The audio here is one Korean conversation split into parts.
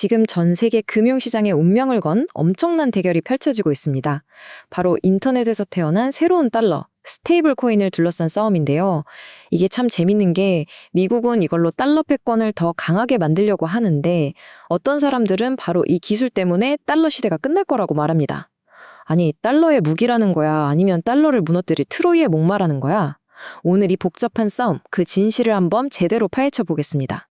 지금 전 세계 금융시장의 운명을 건 엄청난 대결이 펼쳐지고 있습니다. 바로 인터넷에서 태어난 새로운 달러, 스테이블 코인을 둘러싼 싸움인데요. 이게 참 재밌는 게 미국은 이걸로 달러 패권을 더 강하게 만들려고 하는데 어떤 사람들은 바로 이 기술 때문에 달러 시대가 끝날 거라고 말합니다. 아니, 달러의 무기라는 거야? 아니면 달러를 무너뜨릴 트로이의 목마라는 거야? 오늘 이 복잡한 싸움, 그 진실을 한번 제대로 파헤쳐 보겠습니다.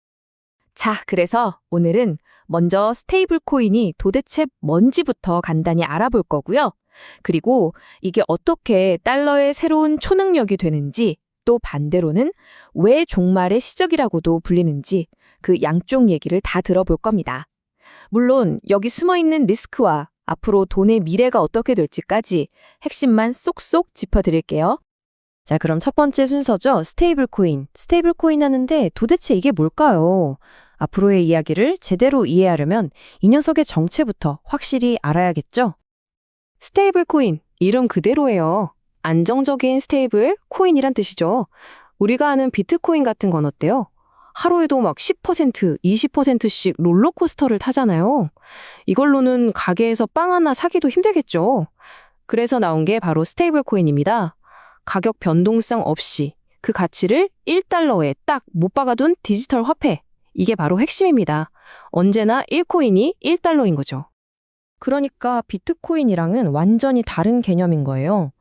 자, 그래서 오늘은 먼저 스테이블 코인이 도대체 뭔지부터 간단히 알아볼 거고요. 그리고 이게 어떻게 달러의 새로운 초능력이 되는지, 또 반대로는 왜 종말의 시적이라고도 불리는지 그 양쪽 얘기를 다 들어볼 겁니다. 물론 여기 숨어 있는 리스크와 앞으로 돈의 미래가 어떻게 될지까지 핵심만 쏙쏙 짚어드릴게요. 자, 그럼 첫 번째 순서죠. 스테이블 코인. 스테이블 코인 하는데 도대체 이게 뭘까요? 앞으로의 이야기를 제대로 이해하려면 이 녀석의 정체부터 확실히 알아야겠죠? 스테이블 코인, 이름 그대로예요. 안정적인 스테이블 코인이란 뜻이죠. 우리가 아는 비트코인 같은 건 어때요? 하루에도 막 10%, 20%씩 롤러코스터를 타잖아요. 이걸로는 가게에서 빵 하나 사기도 힘들겠죠. 그래서 나온 게 바로 스테이블 코인입니다. 가격 변동성 없이 그 가치를 1달러에 딱 못 박아둔 디지털 화폐. 이게 바로 핵심입니다. 언제나 1코인이 1달러인 거죠. 그러니까 비트코인이랑은 완전히 다른 개념인 거예요.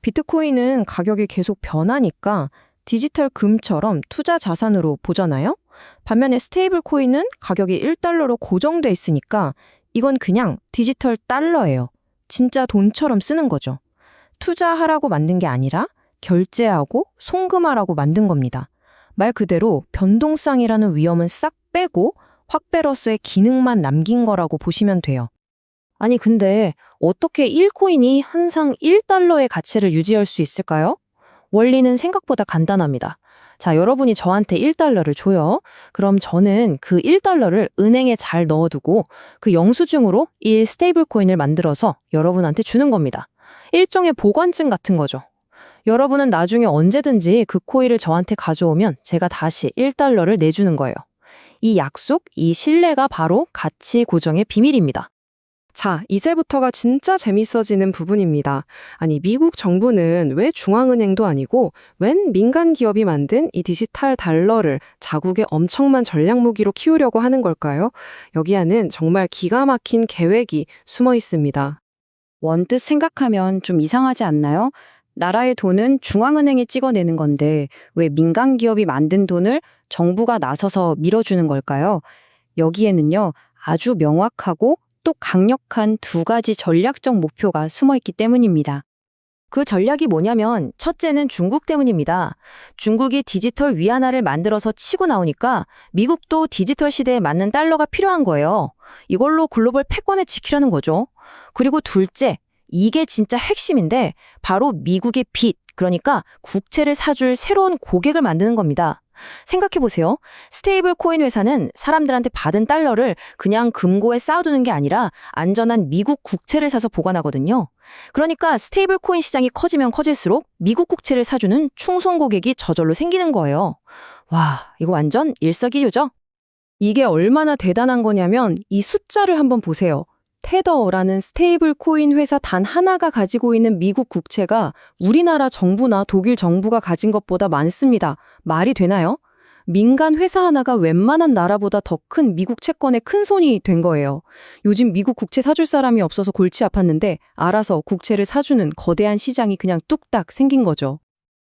비트코인은 가격이 계속 변하니까 디지털 금처럼 투자 자산으로 보잖아요? 반면에 스테이블 코인은 가격이 1달러로 고정돼 있으니까 이건 그냥 디지털 달러예요. 진짜 돈처럼 쓰는 거죠. 투자하라고 만든 게 아니라 결제하고 송금하라고 만든 겁니다. 말 그대로 변동성이라는 위험은 싹 빼고 확배로서의 기능만 남긴 거라고 보시면 돼요. 아니 근데 어떻게 1코인이 항상 1달러의 가치를 유지할 수 있을까요? 원리는 생각보다 간단합니다. 자, 여러분이 저한테 1달러를 줘요. 그럼 저는 그 1달러를 은행에 잘 넣어두고 그 영수증으로 1 스테이블 코인을 만들어서 여러분한테 주는 겁니다. 일종의 보관증 같은 거죠. 여러분은 나중에 언제든지 그 코인을 저한테 가져오면 제가 다시 1달러를 내주는 거예요. 이 약속, 이 신뢰가 바로 가치 고정의 비밀입니다. 자, 이제부터가 진짜 재밌어지는 부분입니다. 아니, 미국 정부는 왜 중앙은행도 아니고 웬 민간 기업이 만든 이 디지털 달러를 자국의 엄청난 전략 무기로 키우려고 하는 걸까요? 여기 안은 정말 기가 막힌 계획이 숨어 있습니다. 원뜻 생각하면 좀 이상하지 않나요? 나라의 돈은 중앙은행에 찍어내는 건데 왜 민간 기업이 만든 돈을 정부가 나서서 밀어주는 걸까요? 여기에는요, 아주 명확하고 또 강력한 두 가지 전략적 목표가 숨어 있기 때문입니다. 그 전략이 뭐냐면 첫째는 중국 때문입니다. 중국이 디지털 위안화를 만들어서 치고 나오니까 미국도 디지털 시대에 맞는 달러가 필요한 거예요. 이걸로 글로벌 패권을 지키려는 거죠. 그리고 둘째, 이게 진짜 핵심인데 바로 미국의 빚, 그러니까 국채를 사줄 새로운 고객을 만드는 겁니다. 생각해보세요. 스테이블 코인 회사는 사람들한테 받은 달러를 그냥 금고에 쌓아두는 게 아니라 안전한 미국 국채를 사서 보관하거든요. 그러니까 스테이블 코인 시장이 커지면 커질수록 미국 국채를 사주는 충성 고객이 저절로 생기는 거예요. 와, 이거 완전 일석이조죠? 이게 얼마나 대단한 거냐면 이 숫자를 한번 보세요. 테더라는 스테이블 코인 회사 단 하나가 가지고 있는 미국 국채가 우리나라 정부나 독일 정부가 가진 것보다 많습니다. 말이 되나요? 민간 회사 하나가 웬만한 나라보다 더 큰 미국 채권의 큰 손이 된 거예요. 요즘 미국 국채 사줄 사람이 없어서 골치 아팠는데 알아서 국채를 사주는 거대한 시장이 그냥 뚝딱 생긴 거죠.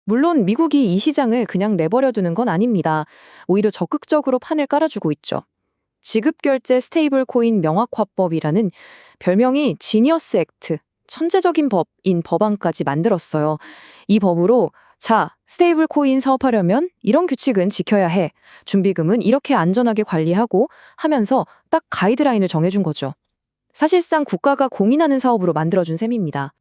물론 미국이 이 시장을 그냥 내버려 두는 건 아닙니다. 오히려 적극적으로 판을 깔아주고 있죠. 지급결제 스테이블 코인 명확화법이라는 별명이 지니어스 액트, 천재적인 법인 법안까지 만들었어요. 이 법으로 자, 스테이블 코인 사업하려면 이런 규칙은 지켜야 해. 준비금은 이렇게 안전하게 관리하고 하면서 딱 가이드라인을 정해준 거죠. 사실상 국가가 공인하는 사업으로 만들어준 셈입니다.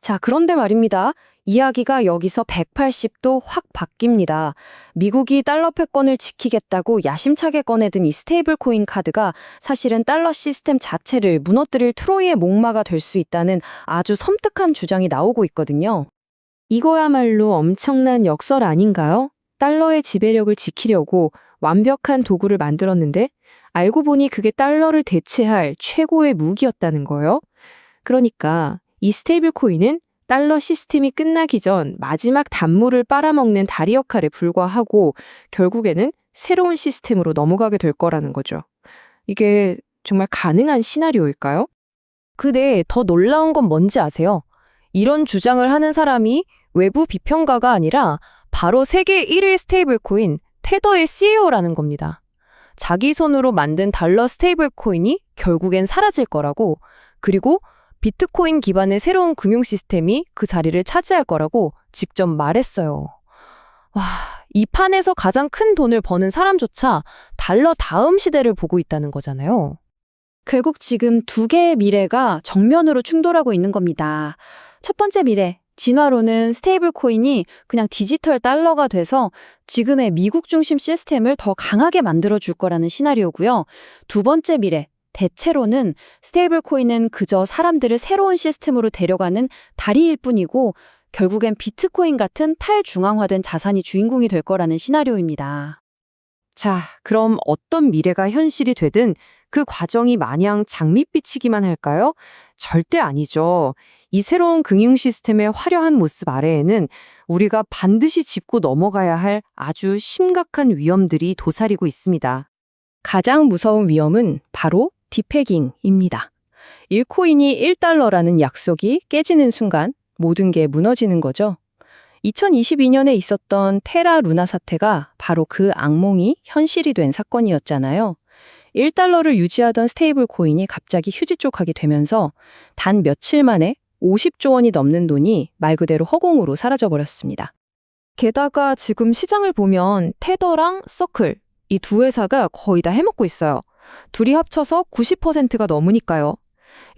자, 그런데 말입니다. 이야기가 여기서 180도 확 바뀝니다. 미국이 달러 패권을 지키겠다고 야심차게 꺼내든 이 스테이블 코인 카드가 사실은 달러 시스템 자체를 무너뜨릴 트로이의 목마가 될 수 있다는 아주 섬뜩한 주장이 나오고 있거든요. 이거야말로 엄청난 역설 아닌가요? 달러의 지배력을 지키려고 완벽한 도구를 만들었는데 알고 보니 그게 달러를 대체할 최고의 무기였다는 거예요. 그러니까 이 스테이블 코인은 달러 시스템이 끝나기 전 마지막 단물을 빨아먹는 다리 역할에 불과하고 결국에는 새로운 시스템으로 넘어가게 될 거라는 거죠. 이게 정말 가능한 시나리오일까요? 근데 더 놀라운 건 뭔지 아세요? 이런 주장을 하는 사람이 외부 비평가가 아니라 바로 세계 1위 스테이블 코인 테더의 CEO라는 겁니다. 자기 손으로 만든 달러 스테이블 코인이 결국엔 사라질 거라고 그리고 비트코인 기반의 새로운 금융 시스템이 그 자리를 차지할 거라고 직접 말했어요. 와, 이 판에서 가장 큰 돈을 버는 사람조차 달러 다음 시대를 보고 있다는 거잖아요. 결국 지금 두 개의 미래가 정면으로 충돌하고 있는 겁니다. 첫 번째 미래, 진화로는 스테이블 코인이 그냥 디지털 달러가 돼서 지금의 미국 중심 시스템을 더 강하게 만들어 줄 거라는 시나리오고요. 두 번째 미래, 대체로는 스테이블 코인은 그저 사람들을 새로운 시스템으로 데려가는 다리일 뿐이고 결국엔 비트코인 같은 탈중앙화된 자산이 주인공이 될 거라는 시나리오입니다. 자, 그럼 어떤 미래가 현실이 되든 그 과정이 마냥 장밋빛이기만 할까요? 절대 아니죠. 이 새로운 금융 시스템의 화려한 모습 아래에는 우리가 반드시 짚고 넘어가야 할 아주 심각한 위험들이 도사리고 있습니다. 가장 무서운 위험은 바로 디패깅입니다. 1코인이 1달러라는 약속이 깨지는 순간 모든 게 무너지는 거죠. 2022년에 있었던 테라 루나 사태가 바로 그 악몽이 현실이 된 사건이었잖아요. 1달러를 유지하던 스테이블 코인이 갑자기 휴지 쪽하게 되면서 단 며칠 만에 50조 원이 넘는 돈이 말 그대로 허공으로 사라져 버렸습니다. 게다가 지금 시장을 보면 테더랑 서클 이 두 회사가 거의 다 해먹고 있어요. 둘이 합쳐서 90%가 넘으니까요.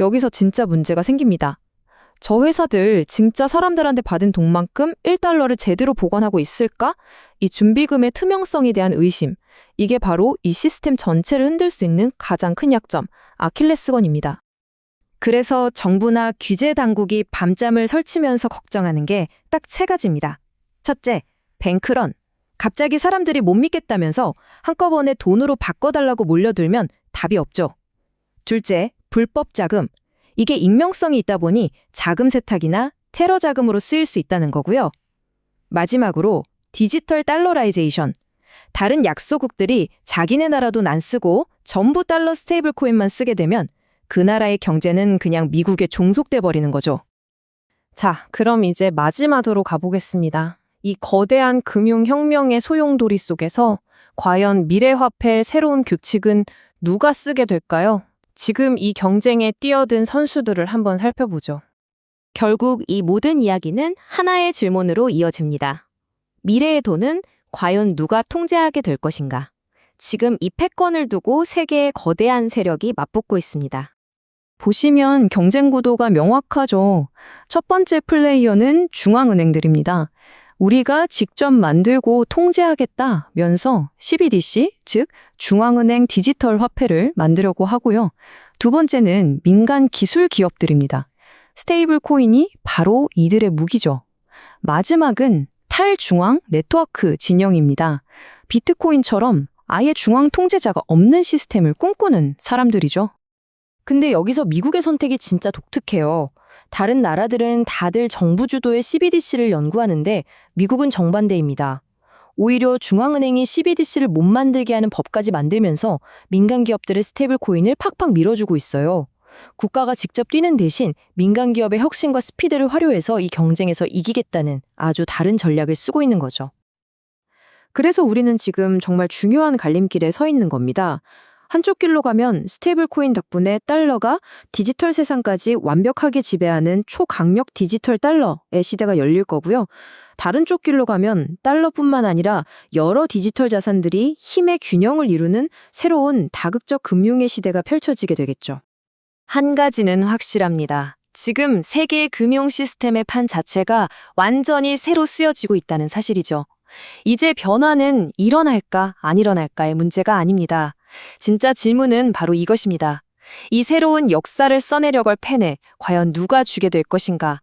여기서 진짜 문제가 생깁니다. 저 회사들 진짜 사람들한테 받은 돈만큼 1달러를 제대로 보관하고 있을까? 이 준비금의 투명성에 대한 의심. 이게 바로 이 시스템 전체를 흔들 수 있는 가장 큰 약점, 아킬레스건입니다. 그래서 정부나 규제 당국이 밤잠을 설치면서 걱정하는 게 딱 세 가지입니다. 첫째, 뱅크런. 갑자기 사람들이 못 믿겠다면서 한꺼번에 돈으로 바꿔달라고 몰려들면 답이 없죠. 둘째, 불법 자금. 이게 익명성이 있다 보니 자금 세탁이나 테러 자금으로 쓰일 수 있다는 거고요. 마지막으로 디지털 달러라이제이션. 다른 약소국들이 자기네 나라 돈안 쓰고 전부 달러 스테이블 코인만 쓰게 되면 그 나라의 경제는 그냥 미국에 종속돼 버리는 거죠. 자, 그럼 이제 마지막으로 가보겠습니다. 이 거대한 금융혁명의 소용돌이 속에서 과연 미래화폐의 새로운 규칙은 누가 쓰게 될까요? 지금 이 경쟁에 뛰어든 선수들을 한번 살펴보죠. 결국 이 모든 이야기는 하나의 질문으로 이어집니다. 미래의 돈은 과연 누가 통제하게 될 것인가? 지금 이 패권을 두고 세계의 거대한 세력이 맞붙고 있습니다. 보시면 경쟁 구도가 명확하죠. 첫 번째 플레이어는 중앙은행들입니다. 우리가 직접 만들고 통제하겠다면서 CBDC, 즉 중앙은행 디지털 화폐를 만들려고 하고요. 두 번째는 민간 기술 기업들입니다. 스테이블 코인이 바로 이들의 무기죠. 마지막은 탈중앙 네트워크 진영입니다. 비트코인처럼 아예 중앙 통제자가 없는 시스템을 꿈꾸는 사람들이죠. 근데 여기서 미국의 선택이 진짜 독특해요. 다른 나라들은 다들 정부 주도의 CBDC를 연구하는데 미국은 정반대입니다. 오히려 중앙은행이 CBDC를 못 만들게 하는 법까지 만들면서 민간 기업들의 스테이블 코인을 팍팍 밀어주고 있어요. 국가가 직접 뛰는 대신 민간 기업의 혁신과 스피드를 활용해서 이 경쟁에서 이기겠다는 아주 다른 전략을 쓰고 있는 거죠. 그래서 우리는 지금 정말 중요한 갈림길에 서 있는 겁니다. 한쪽 길로 가면 스테이블 코인 덕분에 달러가 디지털 세상까지 완벽하게 지배하는 초강력 디지털 달러의 시대가 열릴 거고요. 다른 쪽 길로 가면 달러뿐만 아니라 여러 디지털 자산들이 힘의 균형을 이루는 새로운 다극적 금융의 시대가 펼쳐지게 되겠죠. 한 가지는 확실합니다. 지금 세계 금융 시스템의 판 자체가 완전히 새로 쓰여지고 있다는 사실이죠. 이제 변화는 일어날까 안 일어날까의 문제가 아닙니다. 진짜 질문은 바로 이것입니다. 이 새로운 역사를 써내려갈 펜에 과연 누가 주게 될 것인가?